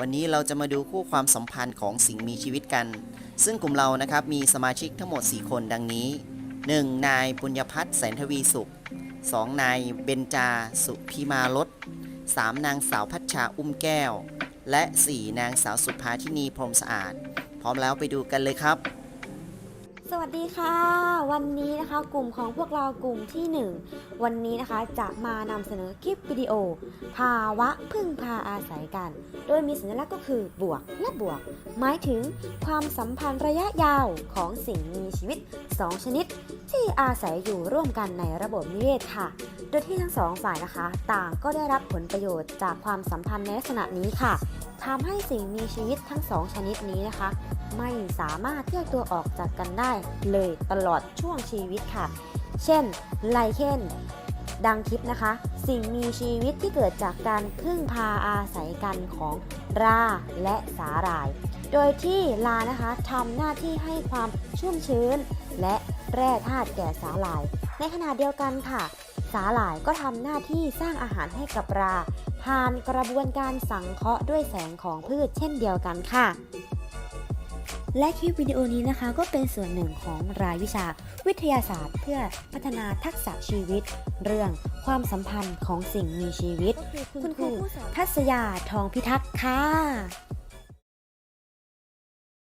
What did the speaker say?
วันนี้เราจะมาดูคู่ความสัมพันธ์ของสิ่งมีชีวิตกัน ซึ่งกลุ่มเรานะครับมีสมาชิกทั้งหมด 4 คนดังนี้ 1. นายปุญญพัฒน์แสนทวีสุข 2. นายเบญจาสุพิมารส 3. นางสาวพัชชาอุ้มแก้ว และ 4. นางสาวสุภาทินีพรหมสะอาด พร้อมแล้วไปดูกันเลยครับ สวัสดีค่ะ วันนี้นะคะกลุ่มของพวกเรากลุ่มที่ 1 วันนี้นะคะจะมานำเสนอคลิปวิดีโอ ภาวะพึ่งพาอาศัยกัน โดยมีสัญลักษณ์ก็คือบวกและบวก หมายถึงความสัมพันธ์ระยะยาวของสิ่งมีชีวิต 2 ชนิด ที่อาศัยอยู่ร่วมกันในระบบนิเวศค่ะ โดยที่ทั้งสองฝ่ายนะคะ ต่างก็ได้รับผลประโยชน์จากความสัมพันธ์ในลักษณะนี้ค่ะทำให้สิ่งมีชีวิตทั้งสองชนิดนี้นะคะ ไม่สามารถแยกตัวออกจากกันได้เลยตลอดช่วงชีวิตค่ะ เช่นไลเคนดังคลิปนะคะ สิ่งมีชีวิตที่เกิดจากการพึ่งพาอาศัยกันของราและสาหร่าย โดยที่ลานะคะทำหน้าที่ให้ความชุ่มชื้น และแร่ธาตุแก่สาหร่าย ในขณะเดียวกันค่ะ สาหร่ายก็ทำหน้าที่สร้างอาหารให้กับราผ่านกระบวนการสังเคราะห์ด้วยแสงของพืชเช่นเดียวกันค่ะ และคลิปวิดีโอนี้นะคะ ก็เป็นส่วนหนึ่งของรายวิชาวิทยาศาสตร์ เพื่อพัฒนาทักษะชีวิต เรื่องความสัมพันธ์ของสิ่งมีชีวิต คุณครูทัศยาทองพิทักษ์ค่ะ